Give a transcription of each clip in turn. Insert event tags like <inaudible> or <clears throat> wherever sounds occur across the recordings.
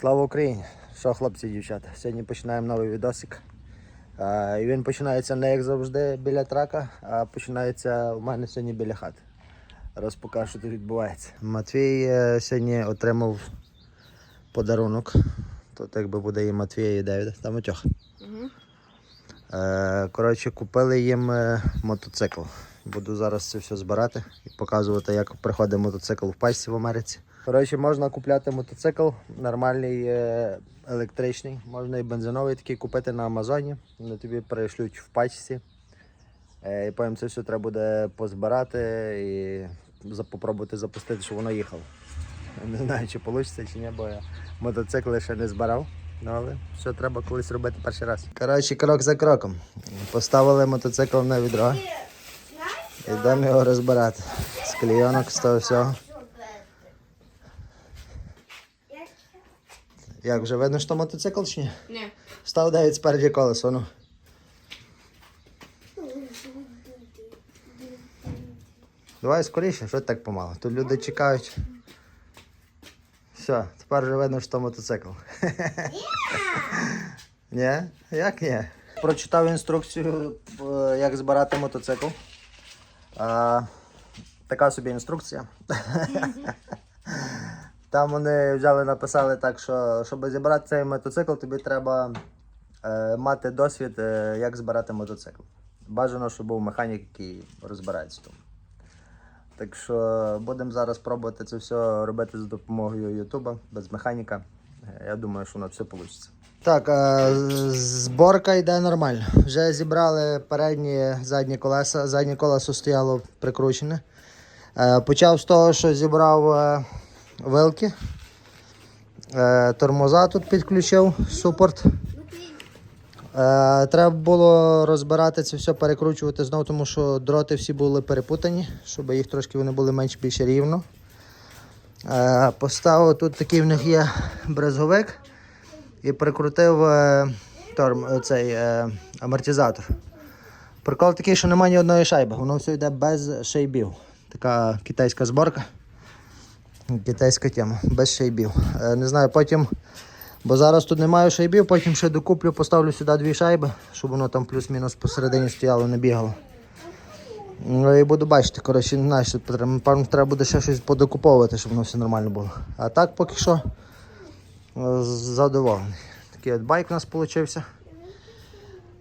Слава Україні! Що, хлопці і дівчата? Сьогодні починаємо новий відосик. А, і він починається не як завжди біля трака, а починається у мене сьогодні біля хати. Розпокажу, що тут відбувається. Матвій е, сьогодні отримав подарунок. Тут якби буде і Матвія, і Девіда. Там Матьох. Е, коротше, купили їм е, мотоцикл. Буду зараз це все збирати і показувати, як приходить мотоцикл в пачці в Америці. Коротше, можна купляти мотоцикл, нормальний е, електричний, можна і бензиновий такий купити на Амазоні. Вони тобі перейшлють в пачці. Е, і потім це все треба буде позбирати і попробувати запустити, щоб воно їхало. Не знаю, чи вийде, чи ні, бо я мотоцикли ще не збирав. Ну, але все треба колись робити перший раз. Коротше, крок за кроком. Поставили мотоцикл на відро. Йдемо його розбирати. З клейонок, з того всього. Як вже видно, що мотоцикл чи ні? Ні. Став дев'ять спереді колесо, ну. Давай скоріше, що ти так помало? Тут люди чекають. Все, тепер вже видно, що мотоцикл. <laughs> Ні? Як ні? Прочитав інструкцію, е, як збирати мотоцикл. А, така собі інструкція. <laughs> Там вони взяли, написали так, що щоб зібрати цей мотоцикл, тобі треба е, мати досвід, е, як збирати мотоцикл. Бажано, щоб був механік, який розбирається тому. Так що будемо зараз пробувати це все робити за допомогою Ютуба, без механіка. Е, Я думаю, що воно все вийде. Так, е, зборка йде нормально. Вже зібрали передні задні колеса. Заднє колесо стояло прикручене. Е, Почав з того, що зібрав е, вилки. Е, Тормоза тут підключив, супорт. Е, Треба було розбирати це все, перекручувати знову, тому що дроти всі були перепутані, щоб їх трошки вони були менш більше рівно. Е, Поставив тут такий в них є брезговик і прикрутив торм, цей амортизатор. Прикол такий, що немає ні одної шайби, воно все йде без шайбів. Така китайська зборка. Китайська тема, без шайбів. Е, Не знаю, потім, бо зараз тут немає шайбів, потім ще докуплю, поставлю сюди дві шайби, щоб воно там плюс-мінус посередині стояло, не бігало. Ну і буду бачити, коротше, не знаю, що треба, треба буде ще щось подокуповувати, щоб воно все нормально було. А так поки що е, задоволений. Такий от байк у нас вийшов.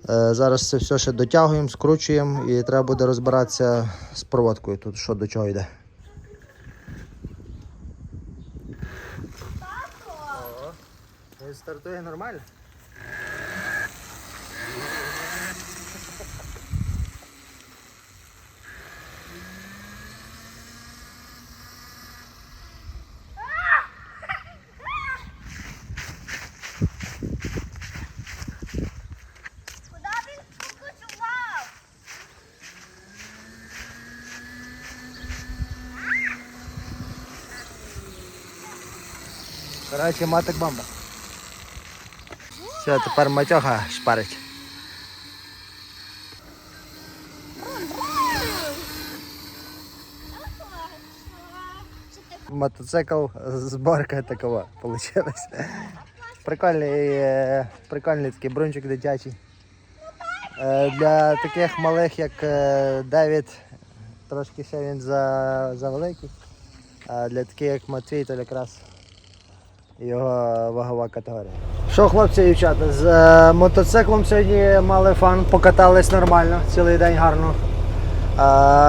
Зараз це все ще дотягуємо, скручуємо і треба буде розбиратися з проводкою тут, що до чого йде. Стартує нормально. Короче, маток бомба. Все, тепер матьоха шпарить. Мотоцикл, зборка такова вийшла. Прикольний, е, прикольний такий брунчик дитячий. Е, Для таких малих, як е, Девід, трошки ще він за, за великий. А для таких, як Матвій, то якраз його вагова категорія. Що, хлопці і дівчата, з е, мотоциклом сьогодні мали фан, покатались нормально, цілий день гарно.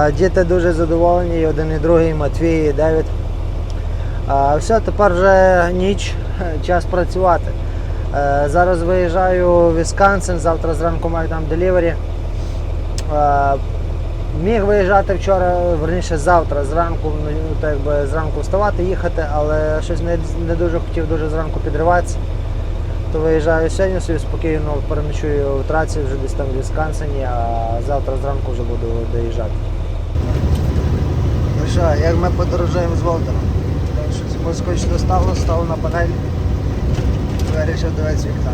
Е, діти дуже задоволені, і один і другий, Матвій, і Девід. Е, все, тепер вже ніч, <laughs> час працювати. Зараз виїжджаю в Вісконсин, завтра зранку маю там делівері. Міг виїжджати вчора, верніше завтра зранку, ну так якби зранку вставати, їхати, але щось не, не дуже хотів дуже зранку підриватися. То виїжджаю сьогодні, собі спокійно переночую в траці вже десь там в Вісконсині, а завтра зранку вже буду доїжджати. Ну що, як ми подорожуємо з Волтером? Щось москвич достало, став на панель, вирішив дивитися вікна.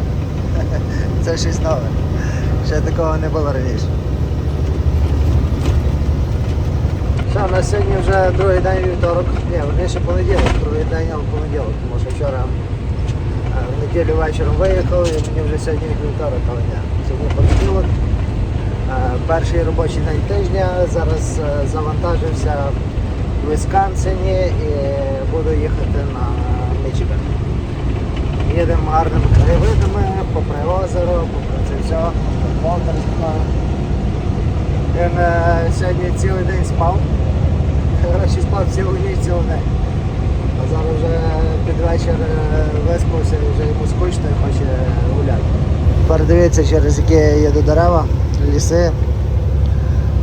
<laughs> Це щось нове. Ще такого не було раніше. Що, на сьогодні вже другий день вівторок. Ні, верніше понеділок, другий день, але понеділок, тому що вчора неділю вечором виїхав і мені вже сьогодні вівторок, але ні. Сьогодні понеділок. Е, Перший робочий день тижня. Зараз е, завантажився в Вісконсині і буду їхати на Мічиган. Їдемо гарними краєвидами, попри озеро, попри це все. Волтер зі мною. Він е, сьогодні цілий день спав. Коротше, спав цілу ніч, цілий день. Зараз вже під вечір е, виспався і вже йому скучно і хоче гуляти. Тепер дивіться, через які я їду дерева, ліси.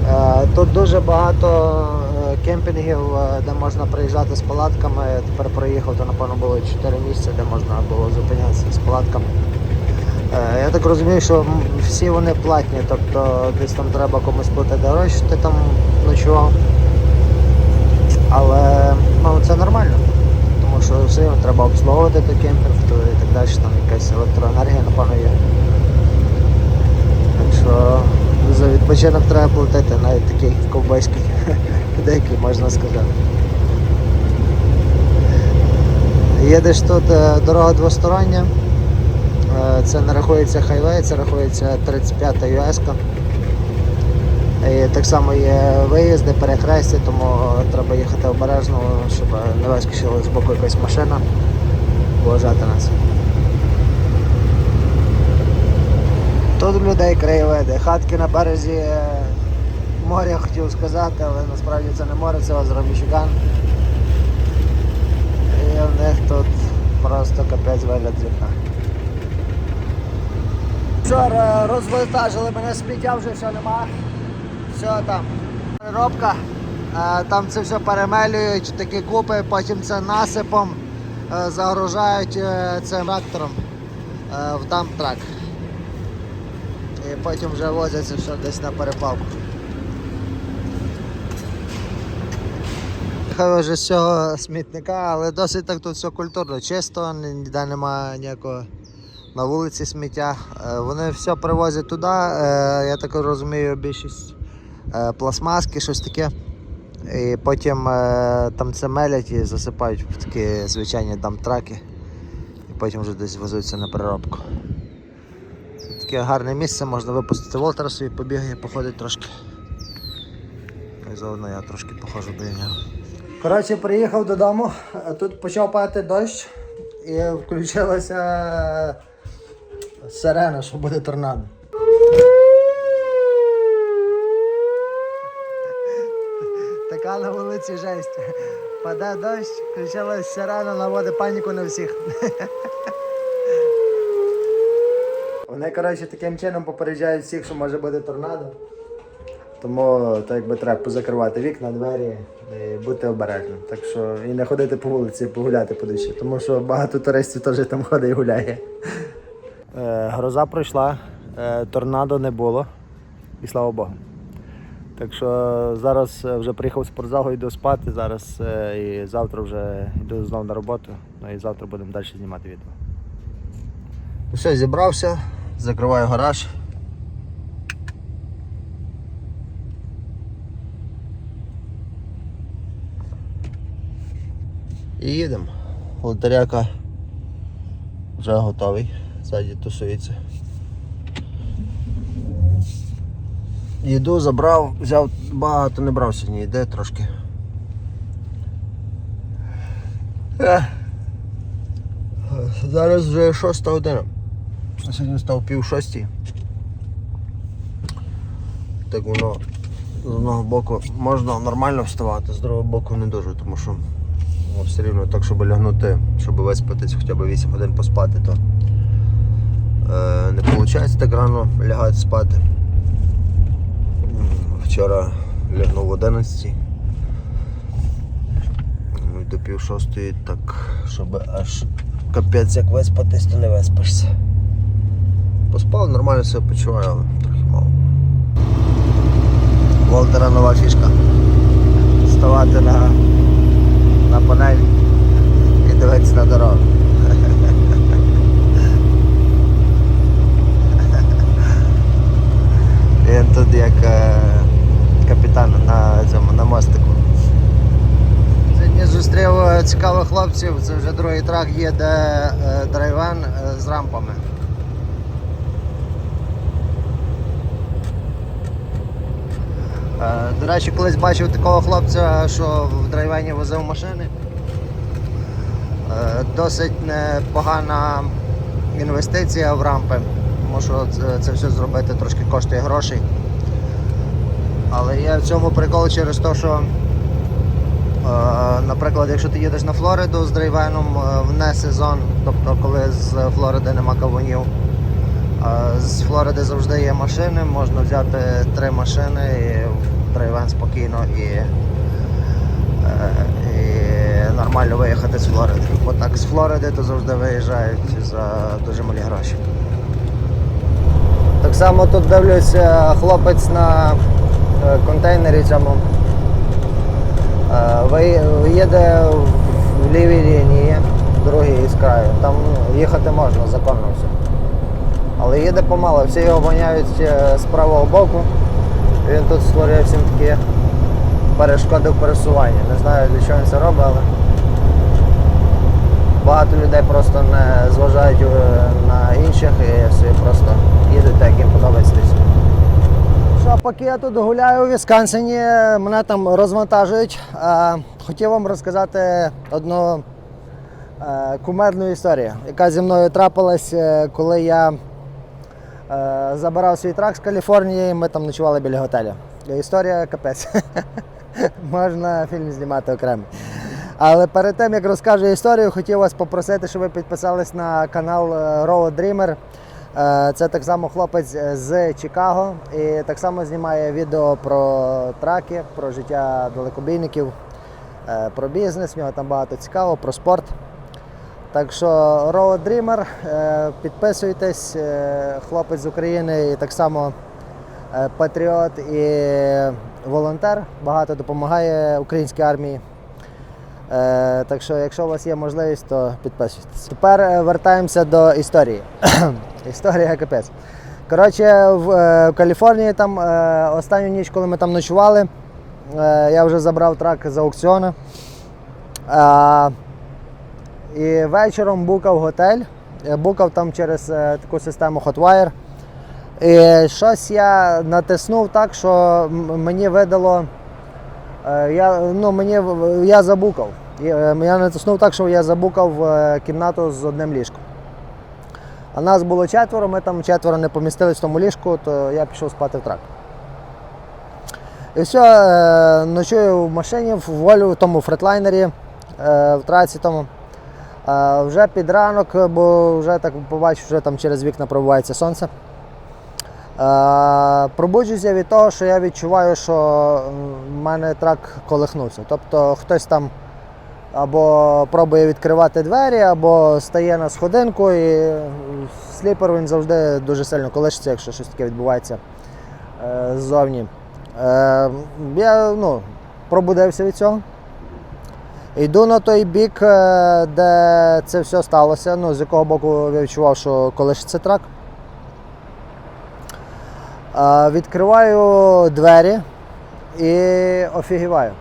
Е, Тут дуже багато е, кемпінгів, де можна приїжджати з палатками. Тепер проїхав, то напевно було 4 місця, де можна було зупинятися з палатками. Я так розумію, що всі вони платні, тобто десь там треба комусь платити гроші, ти там ночував. Але ну, це нормально, що все одно треба обслуговувати той кемпінг то і так далі, там якась електроенергія, напевно, є. Так що за відпочинок треба платити, навіть такий ковбойський, <laughs> деякий можна сказати. Їдеш тут е, дорога двостороння. Е, Це не рахується хайвей, це рахується 35-та ЮС. І так само є виїзди, перехрестя, тому треба їхати обережно, щоб не вискочила з боку якась машина, вважати нас. Тут людей краєвиди. Хатки на березі е, моря хотів сказати, але насправді це не море, це озеро Мічиган. І в них тут просто капець вигляд з вікна. Вчора розвантажили мене сміття, вже все нема. Все там. Переробка. Е, Там це все перемелюють, такі купи, потім це насипом е, загружають е, цим трактором в дамп-трак. І потім вже возяться все десь на переплавку. Хай вже з цього смітника, але досить так тут все культурно, чисто, ніде немає ніякого на вулиці сміття. Вони все привозять туди, я так розумію, більшість пластмаски, щось таке. І потім е, там це мелять і засипають в такі звичайні дамтраки. І потім вже десь везуться на переробку. Таке гарне місце, можна випустити Волтера собі побігає, походить трошки. І заодно я трошки походжу біля нього. Коротше, приїхав додому, тут почав падати дощ і включилася сирена, що буде торнадо. Така на вулиці жесть. Паде дощ, включилась сирена, наводить паніку на всіх. Вони, коротше, таким чином попереджають всіх, що може бути торнадо. Тому так якби треба позакривати вікна, двері і бути обережним. Так що і не ходити по вулиці, погуляти подивіться, тому що багато туристів теж там ходить і гуляє. Е, гроза пройшла, е, торнадо не було, і слава Богу. Так що зараз е, вже приїхав в спортзал, йду спати. Зараз е, і завтра вже йду знову на роботу. Ну і завтра будемо далі знімати відео. Все, зібрався, закриваю гараж. І їдемо. Лотеряка вже готовий, ззаді тусується. Їду, забрав, взяв багато не брав сьогодні, йде трошки. Е. Зараз вже шоста година. Сьогодні став пів шостій. Так воно з одного боку можна нормально вставати, з другого боку не дуже, тому що ну, все рівно так, щоб лягнути, щоб виспатись хоча б 8 годин поспати, то е, не виходить так рано лягати спати. Вчора лягнув в 11. Ну, До пів шостої так, щоб аж капець як виспатись, то не виспишся. Поспав, нормально себе почуваю, але трохи мало. Волтера нова фішка. Ставати на, на панель і дивитися на дорогу. <laughs> Він тут як е, капітан на цьому на мостику. Сьогодні зустрів е, цікавих хлопців. це вже другий трак їде е, драйвен е, з рампами. Е, До речі, колись бачив такого хлопця, що в драйвені возив машини. Досить непогана інвестиція в рампи, тому це все зробити трошки коштує грошей. Але є в цьому прикол через те, що, е, наприклад, якщо ти їдеш на Флориду з драйвеном е, не сезон, тобто коли з Флориди нема кавунів, е, з Флориди завжди є машини, можна взяти три машини і драйвен спокійно і, і нормально виїхати з Флориди. Бо так з Флориди то завжди виїжджають за дуже малі гроші. Так само тут дивлюся хлопець на контейнері цьому. Е, Їде в лівій лінії, другий із краю. Там ну, їхати можна, законно все. Але їде помало, всі його воняють е, з правого боку. Він тут створює всім такі перешкоди в пересуванні. Не знаю для чого він це робить, але багато людей просто не зважають е, на інших і собі просто їдуть так, як їм подобається. Та й все. Що, поки я тут гуляю у Вісконсині, мене там розвантажують. Хотів вам розказати одну е, кумедну історію, яка зі мною трапилась, е, коли я е, забирав свій трак з Каліфорнії, ми там ночували біля готелю. Історія капець. <laughs> Можна фільм знімати окремо. Але перед тим як розкажу історію, хотів вас попросити, щоб ви підписались на канал Road Dreamer. Е, Це так само хлопець з Чикаго і так само знімає відео про траки, про життя далекобійників, е, про бізнес. В нього там багато цікавого, про спорт. Так що Road Dreamer, е, підписуйтесь, е, хлопець з України і так само е, патріот і волонтер. Багато допомагає українській армії. Е, так що, якщо у вас є можливість, то підписуйтесь. Тепер е, вертаємося до історії. <clears throat> Історія капець. Коротше, в, е, Каліфорнії там останню ніч, коли ми там ночували, я вже забрав трак з аукціону. І вечором букав готель, букав там через таку систему Hotwire. І щось я натиснув так, що мені видало. Е, Я, ну, мені, я забукав. Я, е, натиснув так, що я забукав е, кімнату з одним ліжком. А нас було четверо, ми там четверо не помістились в тому ліжку, то я пішов спати в трак. І все, ночую в машині, в волю, в тому фретлайнері, в траці тому. Вже під ранок, бо вже так побачив, вже там через вікна пробивається сонце. Е, Пробуджуся від того, що я відчуваю, що в мене трак колихнувся. Тобто хтось там або пробує відкривати двері, або стає на сходинку, і сліпер він завжди дуже сильно колишиться, якщо щось таке відбувається е, ззовні. Е, Я ну, пробудився від цього. Йду на той бік, де це все сталося, ну, з якого боку я відчував, що колишиться трак. Відкриваю двері і офігіваю.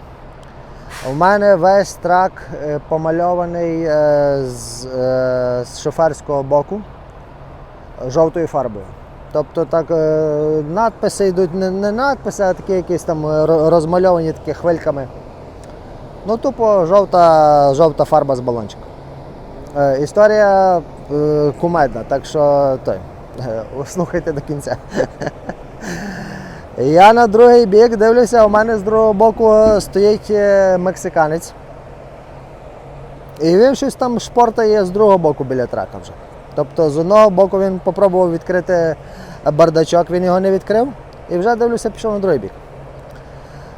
У мене весь трак е, помальований е, з, е, з шоферського боку жовтою фарбою. Тобто так надписи йдуть не, не надписи, а такі якісь там розмальовані такі хвильками. Ну, тупо жовта, жовта фарба з балончика. Історія кумедна, так що той, <laughs> слухайте до кінця. <laughs> Я на другий бік дивлюся, у мене з другого боку стоїть е, мексиканець. І він щось там шпортає з другого боку біля трака вже. Тобто з одного боку він спробував відкрити бардачок, він його не відкрив. І вже дивлюся, пішов на другий бік.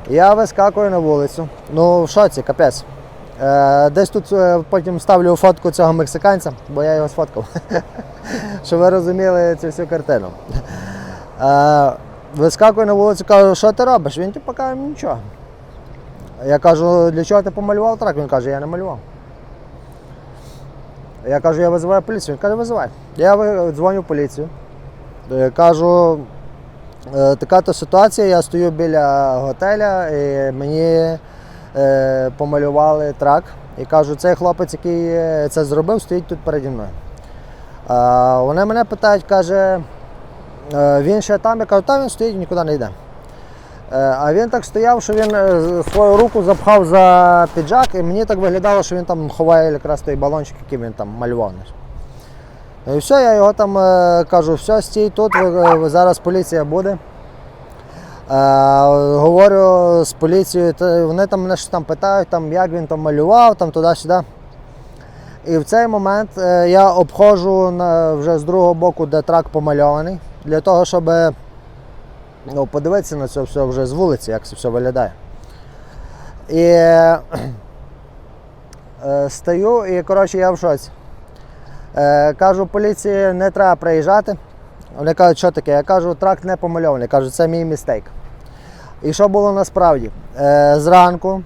Я вискакую на вулицю. Ну, в шоці, капець. Е, десь тут е, потім ставлю фотку цього мексиканця, бо я його сфоткав. <laughs> Щоб ви розуміли цю всю картину. Вискакую на вулицю, кажу, що ти робиш? Він типу каже, нічого. Я кажу, для чого ти помалював трак? Він каже, я не малював. Я кажу, я визиваю поліцію. Він каже, визивай. Я дзвоню в поліцію. Е, Кажу, «Е, така то ситуація, я стою біля готеля і мені е, помалювали трак. І кажу, цей хлопець, який це зробив, стоїть тут переді мною. Вони мене питають, каже, «Е, він ще там, я кажу, там він стоїть, нікуди не йде. Е, А він так стояв, що він е, свою руку запхав за піджак, і мені так виглядало, що він там ховає якраз той балончик, який він там малював. І все, я його там е, кажу, все, стій тут, зараз поліція буде. Е, говорю з поліцією, вони там мене там питають, там, як він там малював, там туди-сюди. І в цей момент е, я обходжу вже з другого боку, де трак помальований, для того, щоб ну, подивитися на це все вже з вулиці, як це все виглядає. І е, е, стою і коротше я в шоці. Е, кажу, поліції не треба приїжджати. Вони кажуть, що таке? Я кажу, тракт не помальований. Кажу, це мій містейк. І що було насправді? Е, зранку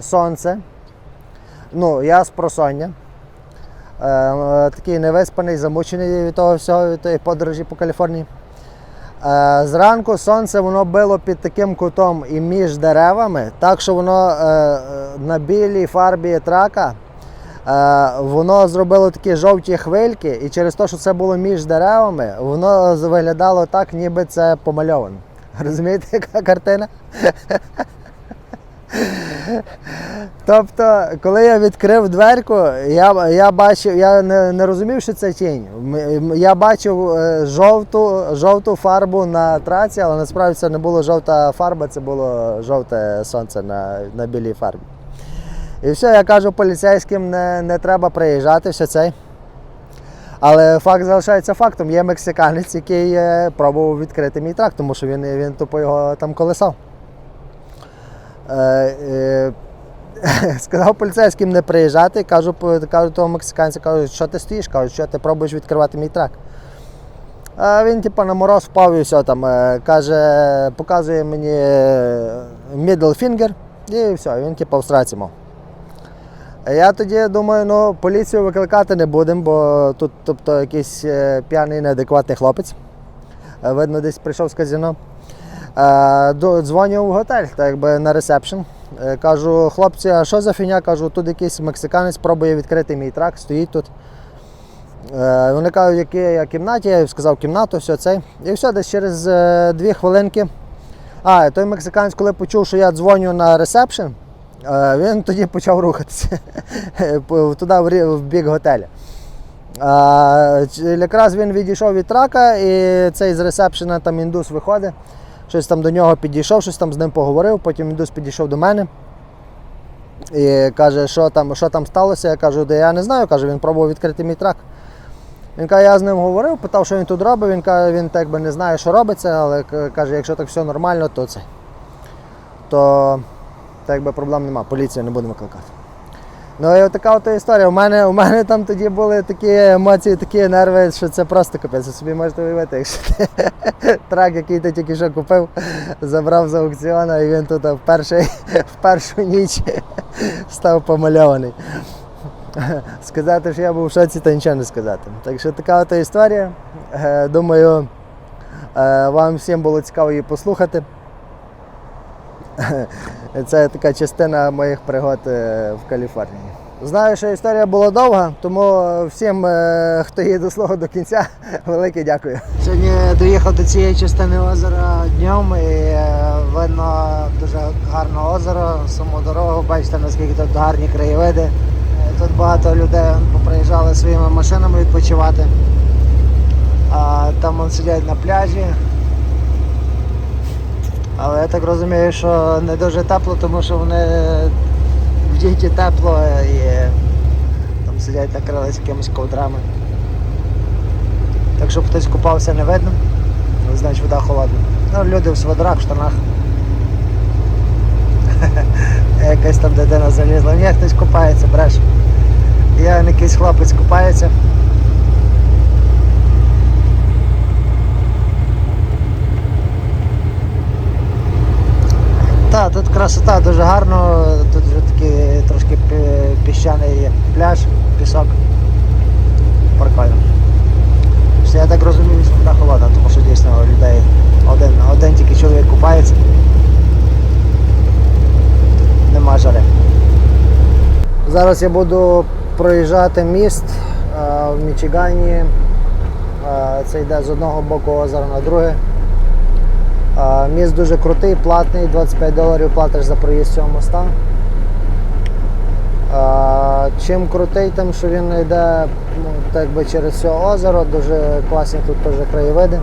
сонце, ну, я з просоння. Е, е, такий невиспаний, замучений від того всього, від тої подорожі по Каліфорнії. Е, Зранку сонце воно било під таким кутом і між деревами, так що воно е, на білій фарбі трака воно зробило такі жовті хвильки, і через те, що це було між деревами, воно виглядало так, ніби це помальовано. Розумієте, яка картина? Тобто, коли я відкрив дверку, я, я бачив, я не, не розумів, що це тінь. Я бачив е, жовту, жовту фарбу на траці, але насправді це не було жовта фарба, це було жовте сонце на, на білій фарбі. І все, я кажу поліцейським, не, не треба приїжджати, все цей. Але факт залишається фактом. Є мексиканець, який е, пробував відкрити мій трак, тому що він, він тупо його там колесав. Е, е, <laughs> сказав поліцейським не приїжджати, кажу, кажу того мексиканця, кажу, що ти стоїш, кажу, що ти пробуєш відкривати мій трак. А він типу, на мороз впав і все там. е, Каже, показує мені middle finger і все, він типу в сраці мав. Я тоді думаю, ну поліцію викликати не будемо, бо тут тобто, якийсь п'яний неадекватний хлопець. Видно, десь прийшов з казино. Е, Дзвоню в готель, так якби на ресепшн. Е, Кажу, хлопці, а що за фігня? Кажу, тут якийсь мексиканець пробує відкрити мій трак, стоїть тут. Е, Вони кажуть, в якій я кімнаті, я сказав кімнату, все цей. І все, десь через дві хвилинки. А, той мексиканець, коли почув, що я дзвоню на ресепшн, він тоді почав рухатися <laughs> туди в бік готеля. Якраз він відійшов від трака, і цей з ресепшена там індус виходить. Щось там до нього підійшов, щось там з ним поговорив, потім індус підійшов до мене. І каже, що там, що там сталося. Я кажу, де я не знаю, каже, він пробував відкрити мій трак. Він каже, я з ним говорив, питав, що він тут робить. Він каже, він так би не знає, що робиться, але каже, якщо так все нормально, то це. То так якби проблем нема, поліцію не будемо викликати. Ну і така от історія. У мене, у мене там тоді були такі емоції, такі нерви, що це просто капець. Ви собі можете уявити, якщо ти <laughs> трак, який ти тільки що купив, забрав з аукціону, і він тут в, перший, <laughs> в першу ніч <laughs> став помальований. Сказати, що я був в шоці, то нічого не сказати. Так що така от історія. Е, Думаю, е, вам всім було цікаво її послухати. Це така частина моїх пригод е, в Каліфорнії. Знаю, що історія була довга, тому всім, е, хто їде слухав до кінця, <laughs> велике дякую. Сьогодні доїхав до цієї частини озера днем і е, видно дуже гарне озеро, саму дорогу. Бачите, наскільки тут гарні краєвиди. Тут багато людей поприїжджали своїми машинами відпочивати. А там сидять на пляжі. Але я так розумію, що не дуже тепло, тому що вони в діті тепло і там сидять накрились якимись ковдрами. Так щоб хтось купався не видно, ну, значить вода холодна. Ну, люди в свадрах, в штанах. <laughs> Якась там дитина залізла. Ні, хтось купається, бреш. Є якийсь хлопець купається. Так, тут красота дуже гарно, тут вже такий трошки пі- піщаний пляж, пісок. Прикольно. Все, я так розумію, що вода холодна, тому що дійсно людей один, один тільки чоловік купається. Нема жари. Зараз я буду проїжджати міст е, в Мічигані. Е, Це йде з одного боку озера на друге. Міст дуже крутий, платний, 25 доларів платиш за проїзд цього моста. Чим крутий, тим, що він йде ну, так би через все озеро, дуже класні тут теж краєвиди.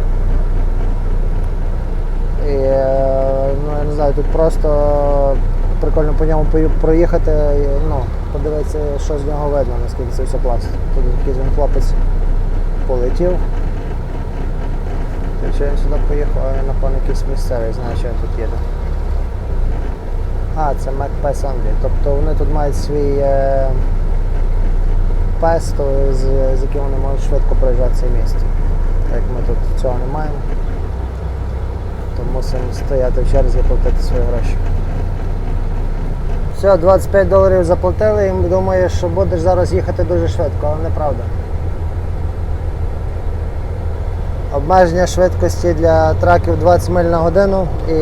І, ну, я не знаю, тут просто прикольно по ньому проїхати, ну, подивитися, що з нього видно, наскільки це все класно. Тут якийсь він хлопець полетів. Та що він сюди поїхав, а він, напевно, якийсь місцевий, знає, що він тут їде. А, це MacPass Anglія. Тобто вони тут мають свій е, пес, з, з яким вони можуть швидко проїжджати цей міст. Так як ми тут цього не маємо то мусимо стояти в черзі і платити свої гроші. Все, 25 доларів заплатили і думаєш, що будеш зараз їхати дуже швидко, але неправда. Обмеження швидкості для траків 20 миль на годину і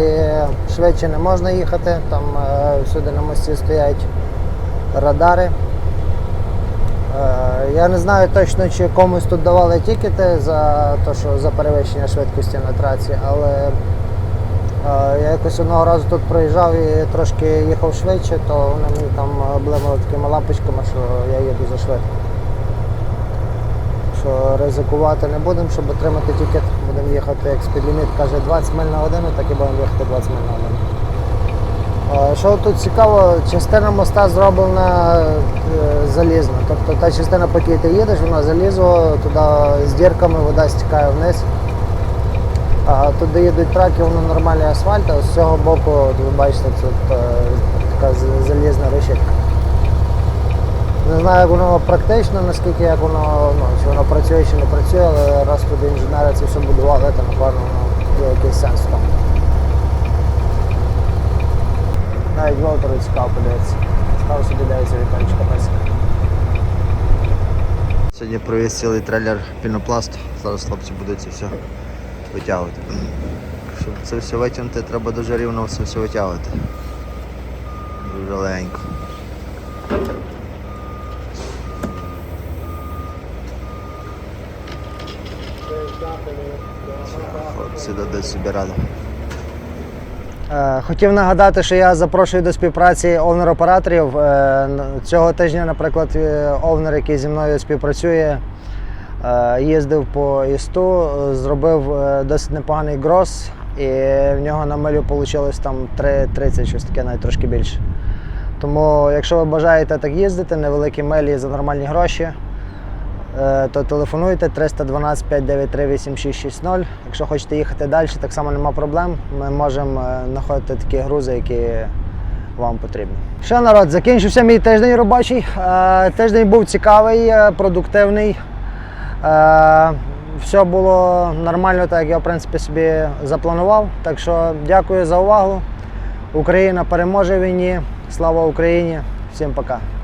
швидше не можна їхати. Там е, всюди на мості стоять радари. Е, Я не знаю точно, чи комусь тут давали тікети за те, що за перевищення швидкості на траці, але е, я якось одного разу тут проїжджав і трошки їхав швидше, то вони мені там блимали такими лампочками, що я їду за швидко. Що ризикувати не будемо, щоб отримати тікет, будемо їхати, як спідліміт каже 20 миль на годину, так і будемо їхати 20 миль на годину. Що тут цікаво, частина моста зроблена е, залізно. Тобто та частина, по якій ти їдеш, вона залізо, туди з дірками вода стікає вниз. А тут, де їдуть траки, воно нормальний асфальт, а з цього боку, ви бачите, тут е, така залізна решітка. Не знаю, як воно практично, наскільки як воно, ну, чи воно працює чи не працює, але раз тут інженери це все будували, то напевно воно є якийсь сенс тому. Навіть Волтеру цікаво подивитися. Цікаво собі дивиться віконечко песика. Сьогодні привіз цілий трейлер пінопласту. Зараз хлопці будуть це все витягувати. Щоб це все витягнути, треба дуже рівно це все витягувати. Дуже легенько. Хлопці дадуть собі раду. Хотів нагадати, що я запрошую до співпраці овнер-операторів. Е, Цього тижня, наприклад, е, овнер, який зі мною співпрацює, е, їздив по ІСТу, зробив досить непоганий грос, і в нього на милю вийшло там 3,30, щось таке, навіть трошки більше. Тому, якщо ви бажаєте так їздити, невеликі милі за нормальні гроші, то телефонуйте 312 593 8660. Якщо хочете їхати далі, так само нема проблем. Ми можемо е, знаходити такі грузи, які вам потрібні. Що народ, закінчився мій тиждень робочий. Е, Тиждень був цікавий, е, продуктивний. Е, Все було нормально, так як я в принципі собі запланував. Так що дякую за увагу. Україна переможе війні. Слава Україні! Всім пока!